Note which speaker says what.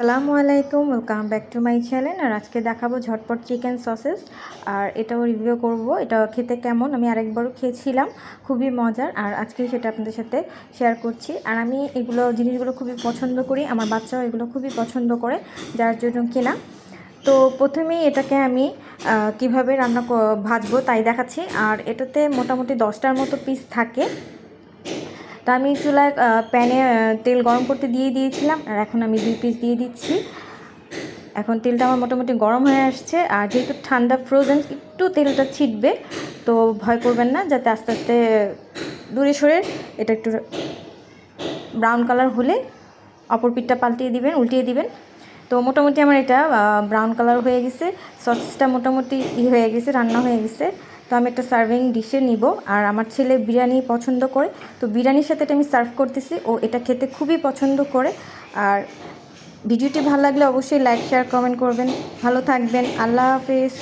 Speaker 1: আসসালামু আলাইকুম welcome back to my channel আর আজকে দেখাবো ঝটপট চিকেন সসেস আর এটাও রিভিউ করব, এটা খেতে কেমন? আমি আরেকবারও খেয়েছিলাম, খুবই মজার। আর আজকে সেটা আপনাদের সাথে শেয়ার করছি। আর আমি এগুলো, জিনিসগুলো খুবই পছন্দ করি। আমার বাচ্চাও এগুলো খুবই পছন্দ করে, যার জন্য কেনা। তো প্রথমেই এটাকে আমি কীভাবে রান্না ভাজবো তাই দেখাচ্ছি। আর এটাতে মোটামুটি দশটার মতো পিস থাকে। তা আমি চুলায় প্যানে তেল গরম করতে দিয়ে দিয়েছিলাম, আর এখন আমি দুই পিস দিয়ে দিচ্ছি। এখন তেলটা আমার মোটামুটি গরম হয়ে আসছে, আর যেহেতু ঠান্ডা ফ্রোজেন একটু তেলটা ছিটবে, তো ভয় করবেন না, যাতে আস্তে আস্তে দূরে সরে এটা একটু ব্রাউন কালার হলে অপর পিঠটা পাল্টিয়ে দিবেন, উল্টিয়ে দিবেন। তো মোটামুটি আমার এটা ব্রাউন কালার হয়ে গেছে সসটা মোটামুটি ই হয়ে গেছে, রান্না হয়ে গেছে। তো আমি একটা সার্ভিং ডিশে নিব। আর আমার ছেলে বিরিয়ানি পছন্দ করে, তো বিরিয়ানির সাথে এটা আমি সার্ভ করতেছি। ও এটা খেতে খুবই পছন্দ করে। আর ভিডিওটি ভালো লাগলে অবশ্যই লাইক শেয়ার কমেন্ট করবেন। ভালো থাকবেন। আল্লাহ হাফেজ।